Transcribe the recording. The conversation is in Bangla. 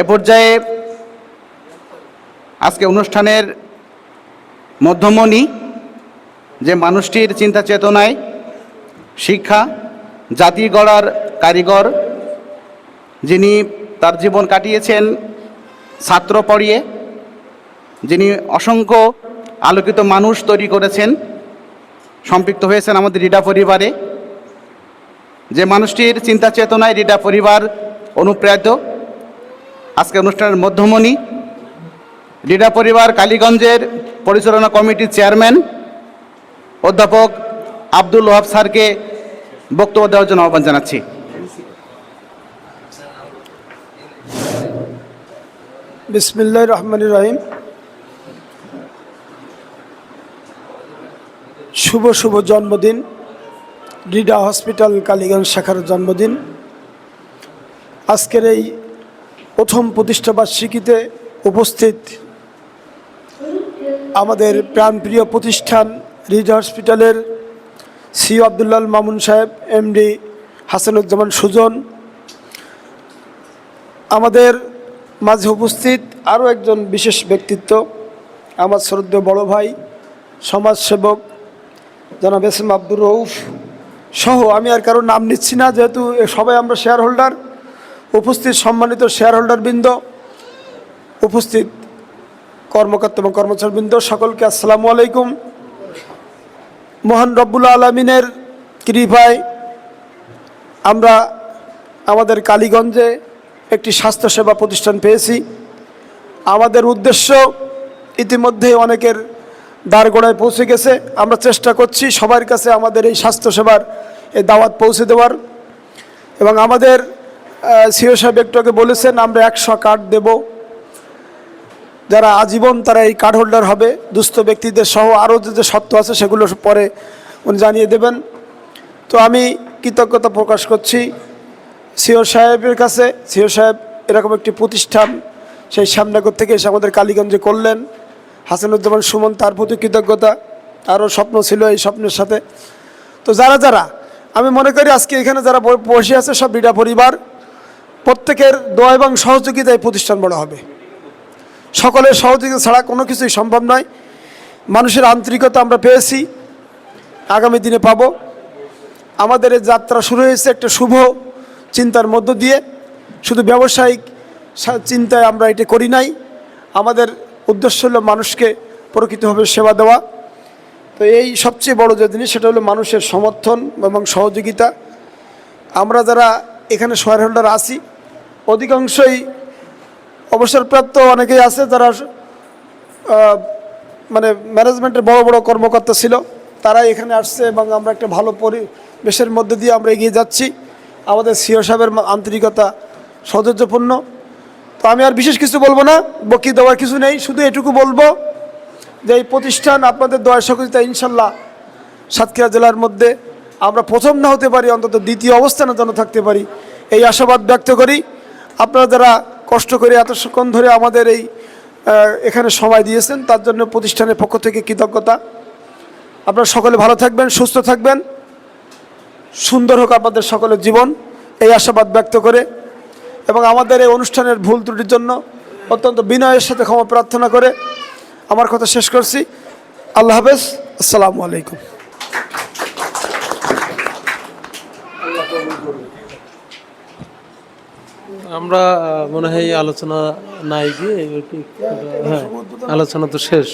এ পর্যায়ে আজকে অনুষ্ঠানের মধ্যমণি যে মানুষটির চিন্তা চেতনায় শিক্ষা জাতি গড়ার কারিগর, যিনি তার জীবন কাটিয়েছেন ছাত্র পড়িয়ে, যিনি অসংখ্য আলোকিত মানুষ তৈরি করেছেন, সম্পৃক্ত হয়েছেন আমাদের রিডা পরিবারে। যে মানুষটির চিন্তা চেতনায় রিডা পরিবার অনুপ্রাণিত আজকে অনুষ্ঠানের মধ্যমণি রিডা পরিবার কালীগঞ্জের পরিচালনা কমিটির চেয়ারম্যান, অধ্যাপক আব্দুল ওহাব স্যারকে বক্তব্য দেওয়ার জন্য আহ্বান জানাচ্ছি। বিসমিল্লাহ রহমান রহিম। শুভ শুভ জন্মদিন। রিডা হসপিটাল কালীগঞ্জ শাখার জন্মদিন। আজকের এই প্রতিষ্ঠাবার্ষিকীতে উপস্থিত আমাদের প্রাণপ্রিয় প্রতিষ্ঠান রিডা হসপিটালের সি আবদুল্লাল মামুন সাহেব, এমডি হাসানুজ্জামান সুজন। আমাদের মাঝে উপস্থিত আরও একজন বিশেষ ব্যক্তিত্ব, আমার শ্রদ্ধেয় বড় ভাই, সমাজসেবক জনাব এস এম আব্দুর রৌফ সহ। আমি আর কারও নাম নিচ্ছি না, যেহেতু সবাই আমরা শেয়ার হোল্ডার উপস্থিত সম্মানিত শেয়ার হোল্ডার বৃন্দ উপস্থিত কর্মকর্তা এবং কর্মচারীবৃন্দ, সকলকে আসসালামু আলাইকুম। মহান রব্বুল আলমিনের কৃপায় আমরা আমাদের কালীগঞ্জে একটি স্বাস্থ্যসেবা প্রতিষ্ঠান পেয়েছি। আমাদের উদ্দেশ্য ইতিমধ্যে অনেকের দ্বারগোড়ায় পৌঁছে গেছে। আমরা চেষ্টা করছি সবার কাছে আমাদের এই স্বাস্থ্যসেবার এই দাওয়াত পৌঁছে দেওয়ার এবং আমাদের সিও সাহেব একটু আগে বলেছেন, আমরা একশো কার্ড দেব। যারা আজীবন তারা এই কার্ড হোল্ডার হবে, দুস্থ ব্যক্তিদের সহ আরও যে যে সত্য আছে সেগুলো পরে উনি জানিয়ে দেবেন। তো আমি কৃতজ্ঞতা প্রকাশ করছি সিও সাহেবের কাছে। সিও সাহেব এরকম একটি প্রতিষ্ঠান, সেই শ্যামনগর থেকে এসে আমাদের কালীগঞ্জে করলেন। হাসানুজ্জামান সুমন তার প্রতি কৃতজ্ঞতা আরও স্বপ্ন ছিল এই স্বপ্নের সাথে। তো যারা যারা, আমি মনে করি আজকে এখানে যারা বসে আছে সব বিডা পরিবার প্রত্যেকের দোয়া এবং সহযোগিতায় প্রতিষ্ঠান বড় হবে। সকলের সহযোগিতা ছাড়া কোনো কিছুই সম্ভব নয়। মানুষের আন্তরিকতা আমরা পেয়েছি। আগামী দিনে পাবো। আমাদের এই যাত্রা শুরু হয়েছে একটা শুভ চিন্তার মধ্য দিয়ে। শুধু ব্যবসায়িক চিন্তায় আমরা এটা করি নাই। আমাদের উদ্দেশ্য হলো মানুষকে প্রকৃতভাবে সেবা দেওয়া। তো এই সবচেয়ে বড় যে জিনিস সেটা হলো মানুষের সমর্থন এবং সহযোগিতা। আমরা যারা এখানে শেয়ার হোল্ডার আছি অধিকাংশই অবসরপ্রাপ্ত অনেকেই আছে যারা মানে ম্যানেজমেন্টের বড় বড় কর্মকর্তা ছিল। তারা এখানে আসছে এবং আমরা একটা ভালো পরিবেশের মধ্যে দিয়ে আমরা এগিয়ে যাচ্ছি। আমাদের সিও সাহেবের আন্তরিকতা সৌন্দর্যপূর্ণ তো আমি আর বিশেষ কিছু বলব না বকি দেওয়ার কিছু নেই, শুধু এটুকু বলব যে এই প্রতিষ্ঠান আপনাদের দয়া সহযোগিতা ইনশাল্লাহ সাতক্ষীরা জেলার মধ্যে আমরা প্রথম না হতে পারি, অন্তত দ্বিতীয় অবস্থানে যেন থাকতে পারি। এই আশাবাদ ব্যক্ত করি। আপনারা যারা কষ্ট করে এতক্ষণ ধরে আমাদের এই এখানে সময় দিয়েছেন, তার জন্য প্রতিষ্ঠানের পক্ষ থেকে কৃতজ্ঞতা। আপনারা সকলে ভালো থাকবেন, সুস্থ থাকবেন। সুন্দর হোক আপনাদের সকলের জীবন, এই আশাবাদ ব্যক্ত করে। এবং আমাদের এই অনুষ্ঠানের ভুল ত্রুটির জন্য অত্যন্ত বিনয়ের সাথে ক্ষমা প্রার্থনা করে। আমার কথা শেষ করছি। আল্লাহ হাফেজ। আসসালামু আলাইকুম। আমরা মনে হয় আলোচনা নাই গিয়ে হ্যাঁ আলোচনা তো শেষ।